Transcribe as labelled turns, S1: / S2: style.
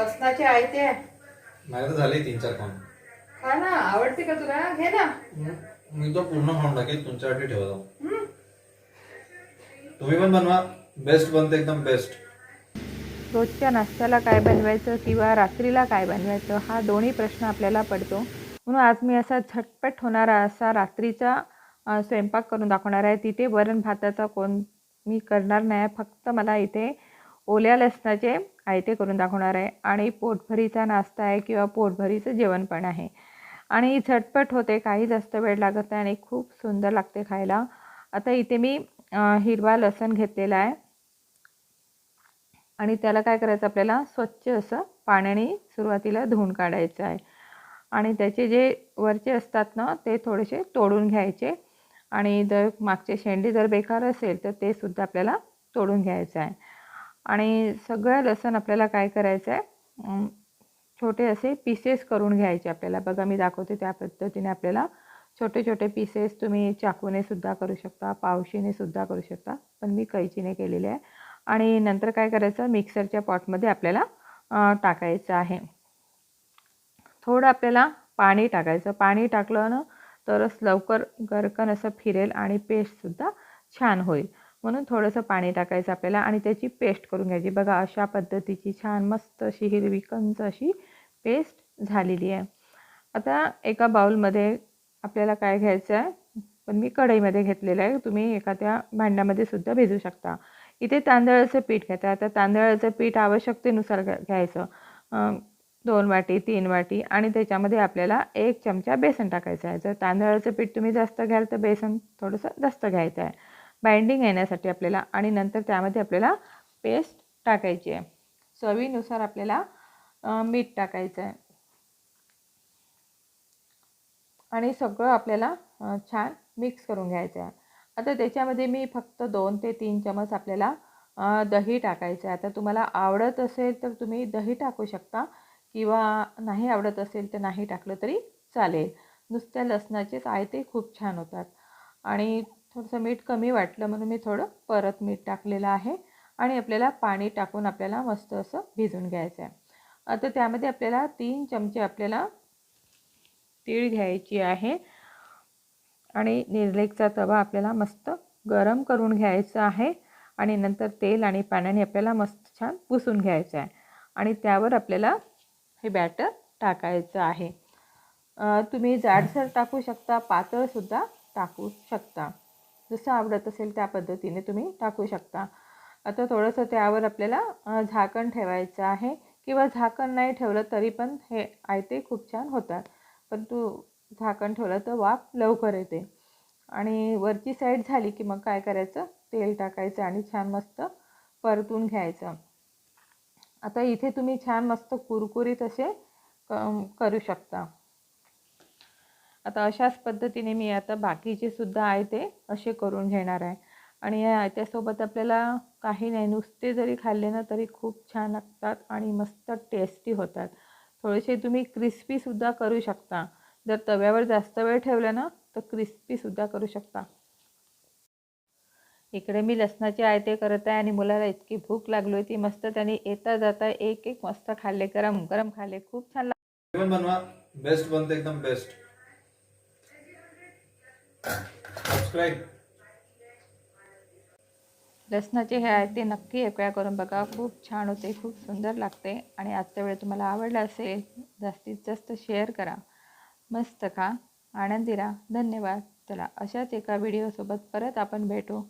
S1: लसणाचे आहे ते.
S2: माझे तर झाले तीन चार खाऊन.
S1: खा ना आवडते का तुला? घे ना.
S2: मी तो पूर्ण खाऊन टाकेल तुमच्यासाठी ठेवतो.
S1: हम्म.
S2: तुम्ही पण बनवा. बेस्ट बनते एकदम बेस्ट
S3: रोजच्या नाश्त्याला काय बनवायचं किंवा रात्रीला काय बनवायचं हा दोन्ही प्रश्न आपल्याला पडतो. म्हणून आज मी असा झटपट होणारा असा रात्रीचा अ, स्वयंपाक करून दाखवणार आहे. तिथे वरण भाताचा कोण मी करणार नाही. फक्त मला इथे ओल्या लसणाचे आयते करून दाखवणार आहे. आणि पोटभरीचा नाश्ता आहे किंवा पोटभरीचं जेवण पण आहे. आणि झटपट होते काही जास्त वेळ लागत नाही आणि खूप सुंदर लागते खायला. आता इथे मी हिरवा लसण घेतलेला आहे. आणि त्याला काय करायचं आपल्याला? स्वच्छ असं पाण्याने सुरुवातीला धुवून काढायचं आहे. आणि त्याचे जे वरचे असतात ना ते थोडेसे तोडून घ्यायचे. आणि जर मागचे शेंडी जर बेकार असेल तर ते सुद्धा आपल्याला तोडून घ्यायचं आहे. आणि सगळं लसण आपल्याला काय करायचं आहे छोटे असे पीसेस करून घ्यायचे आपल्याला. बघा मी दाखवते त्या पद्धतीने आपल्याला. छोटे छोटे पीसेस तुम्ही चाकूने सुद्धा करू शकता पावशीने सुद्धा करू शकता पण मी कैचीने केलेले आहे. आणि नंतर काय करायचं? मिक्सरच्या पॉटमध्ये आपल्याला टाकायचं आहे. थोडं आपल्याला पाणी टाकायचं. पाणी टाकलं ना तरच लवकर गरकन असं फिरेल आणि पेस्टसुद्धा छान होईल. म्हणून थोडंसं पाणी टाकायचं आपल्याला आणि त्याची पेस्ट करून घ्यायची. बघा अशा पद्धतीची छान मस्त अशी हिरवी कंच अशी पेस्ट झालेली आहे. आता एका बाउलमध्ये आपल्याला काय घ्यायचं आहे? पण मी कढईमध्ये घेतलेलं आहे. तुम्ही एखाद्या भांड्यामध्ये सुद्धा भिजू शकता. इथे तांदळाचं पीठ घ्यायचं आता तांदळाचं पीठ आवश्यकतेनुसार घ्यायचं. दोन वाटी तीन वाटी आणि त्याच्यामध्ये आपल्याला एक चमचा बेसन टाकायचं आहे. जर तांदळाचं पीठ तुम्ही जास्त घ्याल तर बेसन थोडंसं जास्त घ्यायचं आहे. बाइंडिंग येण्यासाठी आपल्याला आणि नंतर त्यामध्ये आपल्याला पेस्ट टाकायची आहे. चवीनुसार आपल्याला मीठ टाकायचं आहे. आणि सगळं आपल्याला छान मिक्स करून घ्यायचं आहे. आता त्याच्यामध्ये मी फक्त दोन ते तीन चमच आपल्याला दही टाकायचं आहे. आता तुम्हाला आवडत असेल तर तुम्ही दही टाकू शकता किंवा नाही आवडत असेल तर नाही टाकलं तरी चालेल. नुसत्या लसणाचेच आयते खूप छान होतात. आणि थोडंसं मीठ कमी वाटलं म्हणून मी थोडं परत मीठ टाकलेलं आहे आणि आपल्याला पाणी टाकून आपल्याला मस्त असं भिजून घ्यायचं आहे. आता त्यामध्ये आपल्याला तीन चमचे आपल्याला तीळ घ्यायची आहे आणि निर्लेकचा तवा आपल्याला मस्त गरम करून घ्यायचा आहे आणि नंतर तेल आणि पाण्याने आपल्याला मस्त छान पुसून घ्यायचं आहे. आणि त्यावर आपल्याला हे बॅटर टाकायचं आहे. तुम्ही जाडसर टाकू शकता पातळसुद्धा टाकू शकता. जसं आवडत असेल त्या पद्धतीने तुम्ही टाकू शकता. आता थोडंसं त्यावर आपल्याला झाकण ठेवायचं आहे किंवा झाकण नाही ठेवलं तरी पण हे आयते खूप छान होतात. पण तू झाकण ठेवलं तर वाफ लवकर येते. आणि वरची साईड झाली की मग काय करायचं? तेल टाकायचं आणि छान मस्त परतून घ्यायचं. आता इथे तुम्ही छान मस्त कुरकुरीत असे क- करू शकता. आता अशाच पद्धतीने मी आता बाकीचे सुद्धा आहे ते असे करून घेणार आहे. आणि याच्यासोबत आपल्याला काही नाही नुसते जरी खाल्ले ना तरी खूप छान लागतात आणि मस्त टेस्टी होतात. थोडेसे तुम्ही क्रिस्पीसुद्धा करू शकता. जर तव्यावर जास्त वेळ ठेवलं ना तर क्रिस्पीसुद्धा करू शकता. इकडे मी लसणाचे आयते करत आहे आणि मुलाला इतकी भूक लागली होती मस्त त्याने येता जाता एक एक मस्त खाल्ले गरम गरम खाल्ले. खूप छान
S2: लागतो बनवा. बेस्ट बनते एकदम बेस्ट सबस्क्राईब
S3: लसणाचे हे आहे ते नक्की एक वेळा करून बघा. खूप छान होते. खूप सुंदर लागते. आणि आजचा वेळ तुम्हाला आवडला असेल जास्तीत जास्त शेअर करा. मस्त खा. आनंदी राहा. धन्यवाद. चला अशाच एका व्हिडिओसोबत परत आपण भेटू.